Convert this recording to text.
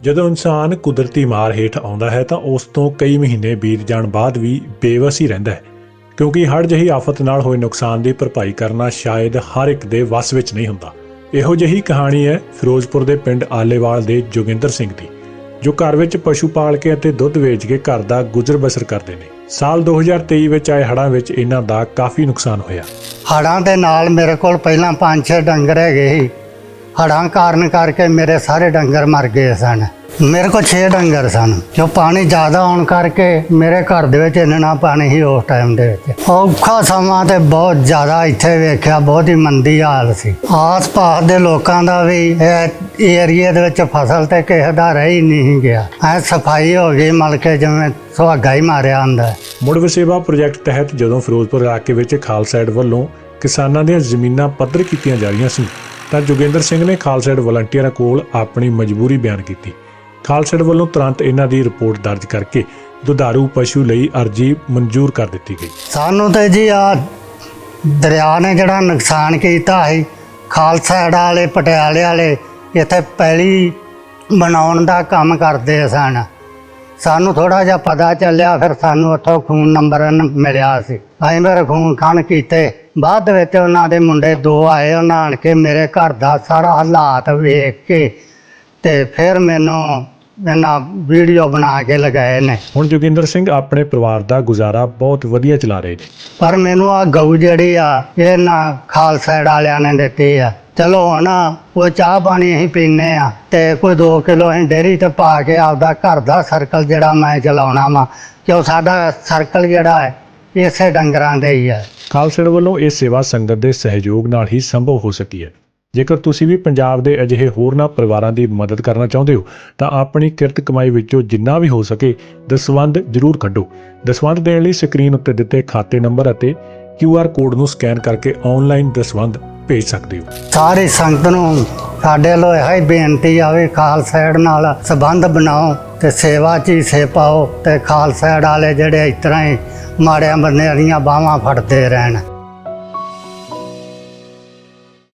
ਜਦੋਂ ਇਨਸਾਨ ਕੁਦਰਤੀ ਮਾਰ ਹੇਠ ਆਉਂਦਾ ਹੈ ਤਾਂ ਉਸ ਤੋਂ ਕਈ ਮਹੀਨੇ ਬੀਤ ਜਾਣ ਬਾਅਦ ਵੀ ਬੇਵਸ ਹੀ ਰਹਿੰਦਾ ਹੈ, ਕਿਉਂਕਿ ਹਰ ਜਿਹੀ ਆਫਤ ਨਾਲ ਹੋਏ ਨੁਕਸਾਨ ਦੀ ਭਰਪਾਈ ਕਰਨਾ ਸ਼ਾਇਦ ਹਰ ਇੱਕ ਦੇ ਵੱਸ ਵਿੱਚ ਨਹੀਂ ਹੁੰਦਾ। ਇਹੋ ਜਿਹੀ ਕਹਾਣੀ ਹੈ ਫਿਰੋਜ਼ਪੁਰ ਦੇ ਪਿੰਡ ਆਲੇਵਾਲ ਦੇ ਜੋਗਿੰਦਰ ਸਿੰਘ ਦੀ, ਜੋ ਘਰ ਵਿੱਚ ਪਸ਼ੂ ਪਾਲ ਕੇ ਅਤੇ ਦੁੱਧ ਵੇਚ ਕੇ ਘਰ ਦਾ ਗੁਜ਼ਰ ਬਸਰ ਕਰਦੇ ਨੇ। ਸਾਲ 2023 ਵਿੱਚ ਆਏ ਹੜ੍ਹਾਂ ਵਿੱਚ ਇਹਨਾਂ ਦਾ ਕਾਫੀ ਨੁਕਸਾਨ ਹੋਇਆ। ਹੜਾਂ ਦੇ ਨਾਲ ਮੇਰੇ ਕੋਲ ਪਹਿਲਾਂ ਪੰਜ ਛੇ ਡੰਗਰ ਹੈਗੇ ਸੀ। ਹੜਾਂ ਕਾਰਨ ਕਰਕੇ ਮੇਰੇ ਸਾਰੇ ਡੰਗਰ ਮਰ ਗਏ ਸਨ। ਮੇਰੇ ਕੋਲ 6 ਡੰਗਰ ਸਨ। ਜੋ ਪਾਣੀ ਜ਼ਿਆਦਾ ਆਉਣ ਕਰਕੇ ਮੇਰੇ ਘਰ ਦੇ ਵਿੱਚ ਇੰਨਾ ਪਾਣੀ ਸੀ ਉਸ ਟਾਈਮ ਦੇ ਵਿੱਚ। ਔਖਾ ਸਮਾਂ ਤੇ ਬਹੁਤ ਜ਼ਿਆਦਾ ਇੱਥੇ ਵੇਖਿਆ, ਬਹੁਤ ਹੀ ਮੰਦੀ ਹਾਲ ਸੀ। ਆਸ-ਪਾਸ ਦੇ ਲੋਕਾਂ ਦਾ ਵੀ ਇਹ ਏਰੀਏ ਦੇ ਵਿੱਚ ਫਸਲ ਤੇ ਕਿਸੇ ਦਾ ਰਹਿ ਹੀ ਨਹੀਂ ਗਿਆ। ਐ ਸਫ਼ਾਈ ਹੋ ਗਈ, ਮਲ ਕੇ ਜਿਵੇਂ ਸੁਹਾਗਾ ਹੀ ਮਾਰਿਆ ਹੁੰਦਾ ਮੁੜ ਵਸੇਵਾ ਪ੍ਰੋਜੈਕਟ ਤਹਿਤ ਜਦੋਂ ਫਿਰੋਜ਼ਪੁਰ ਇਲਾਕੇ ਵਿੱਚ ਖਾਲਸਾ ਏਡ ਵੱਲੋਂ ਕਿਸਾਨਾਂ ਦੀਆਂ ਜ਼ਮੀਨਾਂ ਪੱਧਰ ਕੀਤੀਆਂ ਜਾ ਰਹੀਆਂ ਸੀ ਤਾਂ ਜੋਗਿੰਦਰ ਸਿੰਘ ਨੇ ਖਾਲਸਾ ਵਲੰਟੀਅਰਾਂ ਕੋਲ ਆਪਣੀ ਮਜਬੂਰੀ ਬਿਆਨ ਕੀਤੀ। ਖਾਲਸਾਡ ਵੱਲੋਂ ਤੁਰੰਤ ਇਹਨਾਂ ਦੀ ਰਿਪੋਰਟ ਦਰਜ ਕਰਕੇ ਦੁਧਾਰੂ ਪਸ਼ੂ ਲਈ ਅਰਜੀ ਮਨਜ਼ੂਰ ਕਰ ਦਿੱਤੀ ਗਈ। ਸਾਨੂੰ ਤਾਂ ਜੀ ਆ ਦਰਿਆ ਨੇ ਜਿਹੜਾ ਨੁਕਸਾਨ ਕੀਤਾ ਹੈ ਖਾਲਸਾ ਵਾਲੇ, ਪਟਿਆਲੇ ਵਾਲੇ ਇੱਥੇ ਪੈਲੀ ਬਣਾਉਣ ਦਾ ਕੰਮ ਕਰਦੇ ਸਨ। ਸਾਨੂੰ ਥੋੜਾ ਜਿਹਾ ਪਤਾ ਚੱਲਿਆ, ਫਿਰ ਸਾਨੂੰ ਉੱਥੋਂ ਖੂਨ ਨੰਬਰ ਨ- ਮਿਲਿਆ ਸੀ। ਅਸੀਂ ਫਿਰ ਖੂਨ ਖਾਨ ਕੀਤੇ। ਬਾਅਦ ਵਿੱਚ ਉਹਨਾਂ ਦੇ ਮੁੰਡੇ ਦੋ ਆਏ, ਉਹਨਾਂ ਆਣ ਕੇ ਮੇਰੇ ਘਰ ਦਾ ਸਾਰਾ ਹਾਲਾਤ ਵੇਖ ਕੇ ਤੇ ਫਿਰ ਮੈਨੂੰ ਇਹਨਾਂ ਵੀਡੀਓ ਬਣਾ ਕੇ ਲਗਾਏ ਨੇ। ਹੁਣ ਜੋਗਿੰਦਰ ਸਿੰਘ ਆਪਣੇ ਪਰਿਵਾਰ ਦਾ ਗੁਜ਼ਾਰਾ ਬਹੁਤ ਵਧੀਆ ਚਲਾ ਰਹੇ ਨੇ। ਪਰ ਮੈਨੂੰ ਆ ਗਊ ਜਿਹੜੀ ਆ ਇਹ ਨਾ ਖਾਲਸਾ ਏਡ ਵਾਲਿਆਂ ਨੇ ਦਿੱਤੀ ਆ। ਚਲੋ ਹੁਣ ਉਹ ਚਾਹ ਪਾਣੀ ਅਸੀਂ ਪੀਨੇ ਆ ਤੇ ਕੋਈ 2 ਕਿਲੋ ਅਸੀਂ ਡੇਰੀ ਤੇ ਪਾ ਕੇ ਆਪਦਾ ਘਰ ਦਾ ਸਰਕਲ ਜਿਹੜਾ ਮੈਂ ਚਲਾਉਣਾ ਵਾ। ਕਿਉਂ ਸਾਡਾ ਸਰਕਲ ਜਿਹੜਾ ਹੈ ਇਸੇ ਡੰਗਰਾਂ ਦੇ ਹੀ ਹੈ ਖਾਲਸਾ ਏਡ ਵੱਲੋਂ ਇਹ ਸੇਵਾ ਸੰਗਤ ਦੇ ਸਹਿਯੋਗ ਨਾਲ ਹੀ ਸੰਭਵ ਹੋ ਸਕੀ ਹੈ। ਜੇਕਰ ਤੁਸੀਂ ਵੀ ਪੰਜਾਬ ਦੇ ਅਜਿਹੇ ਹੋਰਨਾਂ ਪਰਿਵਾਰਾਂ ਦੀ ਮਦਦ ਕਰਨਾ ਚਾਹੁੰਦੇ ਹੋ, ਤਾਂ ਆਪਣੀ ਕਿਰਤ ਕਮਾਈ ਵਿੱਚੋਂ ਜਿੰਨਾ ਵੀ ਹੋ ਸਕੇ ਦਸਵੰਧ ਜ਼ਰੂਰ ਕੱਢੋ। ਦਸਵੰਧ ਦੇਣ ਲਈ ਸਕਰੀਨ ਉੱਤੇ ਦਿੱਤੇ ਖਾਤੇ ਨੰਬਰ ਅਤੇ QR ਕੋਡ ਨੂੰ ਸਕੈਨ ਕਰਕੇ ਆਨਲਾਈਨ ਦਸਵੰਧ ਭੇਜ ਸਕਦੇ ਹੋ। ਸਾਰੀ ਸੰਗਤ ਨੂੰ ਸਾਡੇ ਵੱਲੋਂ ਇਹੋ ਬੇਨਤੀ ਆਵੇ ਖਾਲਸਾ ਏਡ ਨਾਲ ਸੰਬੰਧ ਬਣਾਓ ਤੇ ਸੇਵਾ 'ਚ ਹੀ ਸੇ ਪਾਓ ਤੇ ਖਾਲਸਾ ਵਾਲੇ ਜਿਹੜੇ ਇਸ ਤਰ੍ਹਾਂ ਹੀ ਮਾੜਿਆਂ ਬੰਨਿਆਂ ਦੀਆਂ ਬਾਹਾਂ ਫੜਦੇ ਰਹਿਣ।